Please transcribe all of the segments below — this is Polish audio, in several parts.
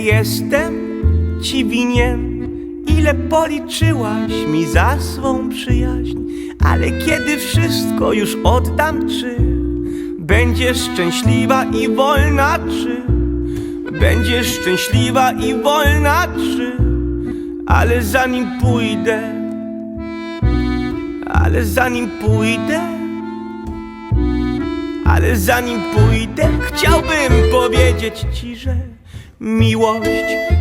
jestem ci winien, ile policzyłaś mi za swą przyjaźń, ale kiedy wszystko już oddam, czy będziesz szczęśliwa i wolna, czy będziesz szczęśliwa i wolna, czy ale zanim pójdę, ale zanim pójdę, ale zanim pójdę, chciałbym powiedzieć ci, że miłość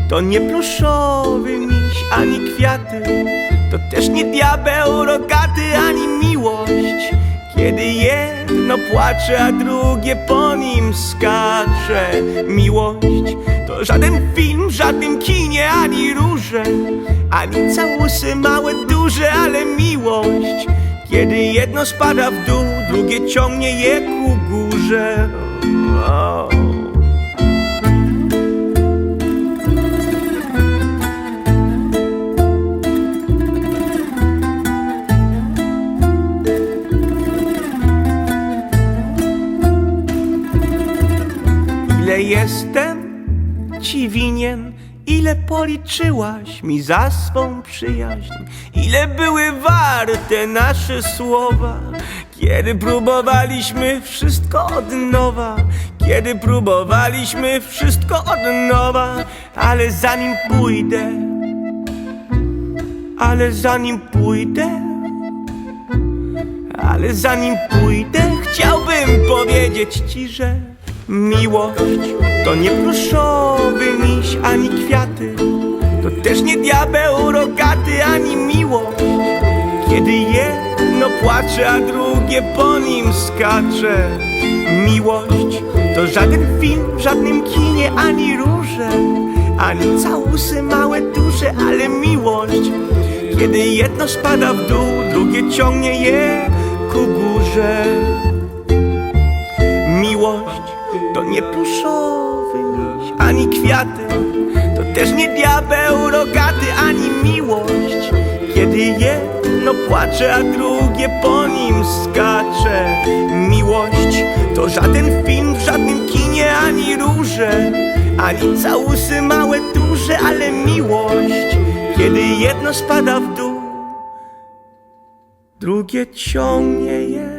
to nie pluszowy miś ani kwiaty, to też nie diabeł rogaty ani miłość. Kiedy jedno płacze, a drugie po nim skacze. Miłość to żaden film w żadnym kinie, ani róże, ani całusy małe, duże, ale miłość. Kiedy jedno spada w dół, drugie ciągnie je ku górze. O. Jestem ci winien, ile policzyłaś mi za swą przyjaźń, ile były warte nasze słowa, kiedy próbowaliśmy wszystko od nowa, kiedy próbowaliśmy wszystko od nowa, ale zanim pójdę, ale zanim pójdę, ale zanim pójdę, chciałbym powiedzieć ci, że miłość to nie pluszowy miś ani kwiaty, to też nie diabeł rogaty ani miłość. Kiedy jedno płacze, a drugie po nim skacze. Miłość to żaden film w żadnym kinie ani róże, ani całusy małe, duże, ale miłość. Kiedy jedno spada w dół, drugie ciągnie je ku górze. Miłość to nie pluszowy miś, ani kwiaty, to też nie diabeł rogaty, ani miłość. Kiedy jedno płacze, a drugie po nim skacze. Miłość to żaden film w żadnym kinie, ani róże, ani całusy małe, duże, ale miłość. Kiedy jedno spada w dół, drugie ciągnie je.